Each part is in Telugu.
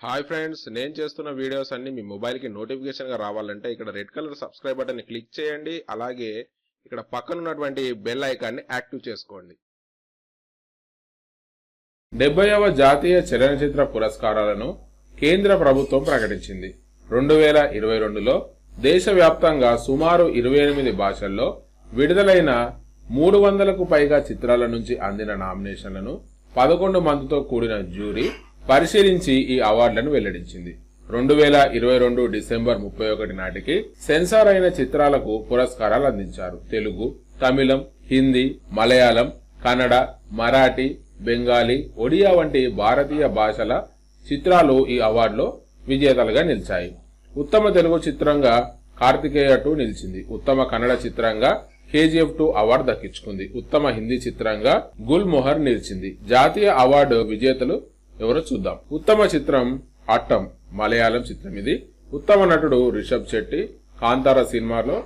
హాయ్ ఫ్రెండ్స్ నేను చేస్తున్న వీడియోస్ అన్ని మీ మొబైల్కి నోటిఫికేషన్గా రావాలంటే ఇక్కడ రెడ్ కలర్ సబ్స్క్రైబ్ బటన్ని క్లిక్ చేయండి అలాగే ఇక్కడ పక్కన ఉన్నటువంటి బెల్ ఐకాన్ని యాక్టివ్ చేసుకోండి. డెబ్బైవ జాతీయ చలనచిత్ర పురస్కారాలను కేంద్ర ప్రభుత్వం ప్రకటించింది. రెండు వేల ఇరవై రెండులో దేశవ్యాప్తంగా సుమారు ఇరవై ఎనిమిది భాషల్లో విడుదలైన మూడు వందలకు పైగా చిత్రాల నుంచి అందిన నామినేషన్లను పదకొండు మందితో కూడిన జ్యూరీ పరిశీలించి ఈ అవార్డులను వెల్లడించింది. రెండు వేల ఇరవై రెండు డిసెంబర్ ముప్పై ఒకటి నాటికి సెన్సార్ అయిన చిత్రాలకు పురస్కారాలు అందించారు. తెలుగు తమిళం హిందీ మలయాళం కన్నడ మరాఠీ బెంగాలీ ఒడియా వంటి భారతీయ భాషల చిత్రాలు ఈ అవార్డులో విజేతలుగా నిలిచాయి. ఉత్తమ తెలుగు చిత్రంగా కార్తికేయ టూ నిలిచింది. ఉత్తమ కన్నడ చిత్రంగా కేజీఎఫ్ టూ అవార్డు దక్కించుకుంది. ఉత్తమ హిందీ చిత్రంగా గుల్ మొహర్ నిలిచింది. జాతీయ అవార్డు విజేతలు ఎవరో చూద్దాం. ఉత్తమ చిత్రం అట్టం మలయాళం చిత్రం ఇది. ఉత్తమ నటుడు రిషబ్ శెట్టి కాంతార సినిమాలో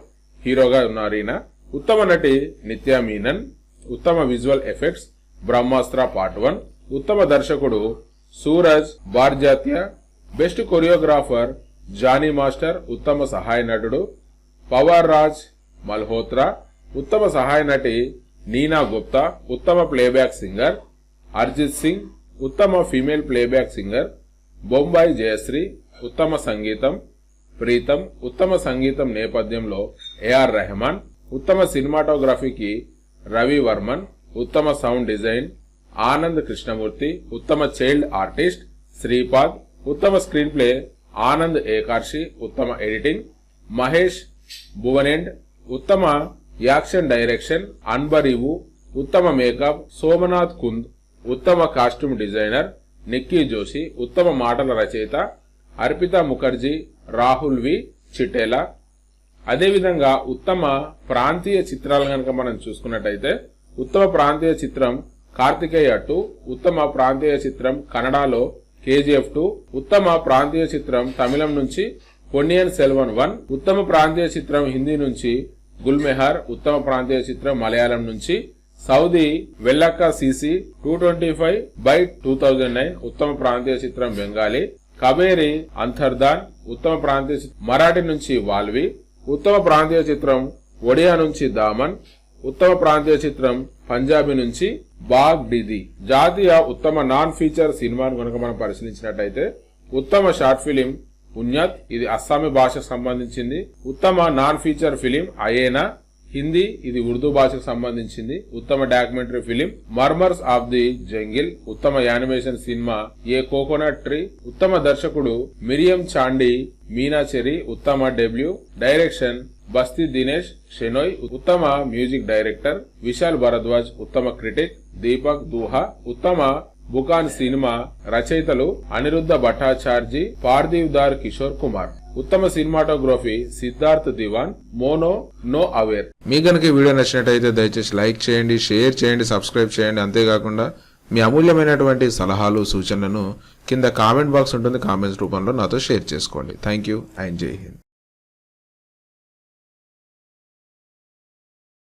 హీరోగా ఉన్నారు ఈయన ఉత్తమ నటి నిత్యా మీనన్ ఉత్తమ visual effects Brahmastra part one. ఉత్తమ దర్శకుడు Sooraj Barjatya best choreographer Jani master ఉత్తమ సహాయ నటుడు పవర్ రాజ్ మల్హోత్రా ఉత్తమ సహాయ నటి నీనా గుప్తా ఉత్తమ ప్లేబ్యాక్ సింగర్ అర్జిత్ సింగ్ ఉత్తమ female playback singer Bombay Jayashri ఉత్తమ సంగీతం ప్రీతం ఉత్తమ సంగీతం నేపథ్యంలో ఏఆర్ రెహమాన్ ఉత్తమ సినిమాటోగ్రఫీకి రవి వర్మన్ ఉత్తమ సౌండ్ డిజైన్ ఆనంద్ కృష్ణమూర్తి ఉత్తమ చైల్డ్ ఆర్టిస్ట్ శ్రీపాద్ ఉత్తమ స్క్రీన్ ప్లే ఆనంద్ ఏకార్షి ఉత్తమ ఎడిటింగ్ మహేష్ భువనెండ్ ఉత్తమ యాక్షన్ డైరెక్షన్ అన్బరివు ఉత్తమ మేకప్ సోమనాథ్ కుంద్ ఉత్తమ కాస్ట్యూమ్ డిజైనర్ నిక్కీ జోషి ఉత్తమ మాటల రచయిత అర్పిత ముఖర్జీ రాహుల్ వి చిటేలా. అదేవిధంగా ఉత్తమ ప్రాంతీయ చిత్రాలు కనుక మనం చూసుకున్నట్టయితే ఉత్తమ ప్రాంతీయ చిత్రం కార్తికేయ టూ ఉత్తమ ప్రాంతీయ చిత్రం కన్నడలో కేజీఎఫ్ టూ ఉత్తమ ప్రాంతీయ చిత్రం తమిళం నుంచి పొన్నియన్ సెల్వన్ వన్ ఉత్తమ ప్రాంతీయ చిత్రం హిందీ నుంచి గుల్మెహర్ ఉత్తమ ప్రాంతీయ చిత్రం మలయాళం నుంచి Saudi Vellakka C C two twenty five by two thousand nine ఉత్తమ ప్రాంతీయ చిత్రం బెంగాలీ. కబేరి అంతర్ధాన్ ఉత్తమ ప్రాంతీయ మరాఠీ నుంచి వాల్వి. ఉత్తమ ప్రాంతీయ చిత్రం ఒడియా నుంచి దామన్. ఉత్తమ ప్రాంతీయ చిత్రం పంజాబీ నుంచి బాగ్ డిది. జాతీయ ఉత్తమ నాన్ ఫీచర్ సినిమాను కనుక మనం పరిశీలించినట్టయితే ఉత్తమ షార్ట్ ఫిలిం ఉన్యత్ ఇది అస్సామీ భాషకు సంబంధించింది. ఉత్తమ non feature film Ayena Hindi ఇది ఉర్దూ భాషకు సంబంధించింది. ఉత్తమ documentary film murmurs of the jungle ఉత్తమ animation cinema a coconut tree ఉత్తమ దర్శకుడు మిరియం చాండి మీనాచెరి ఉత్తమ డెబ్యూ డైరెక్షన్ బస్తీ దినేష్ షెనోయ్ ఉత్తమ మ్యూజిక్ డైరెక్టర్ విశాల్ భరద్వాజ్ ఉత్తమ క్రిటిక్ దీపక్ దూహా ఉత్తమ బుకాన్ సినిమా రచయితలు అనిరుద్ధ భట్టాచార్జీ పార్థివ్ దార్ కిషోర్ కుమార్. ఉత్తమ cinematography Siddharth Diwan Mono No Aware. మీ కనుక వీడియో నచ్చినట్టయితే దయచేసి లైక్ చేయండి షేర్ చేయండి సబ్స్క్రైబ్ చేయండి. అంతేకాకుండా మీ అమూల్యమైనటువంటి సలహాలు సూచనలను కింద కామెంట్ బాక్స్ ఉంటుంది కామెంట్స్ రూపంలో నాతో షేర్ చేసుకోండి. థ్యాంక్ యూ అండ్ జై హింద్.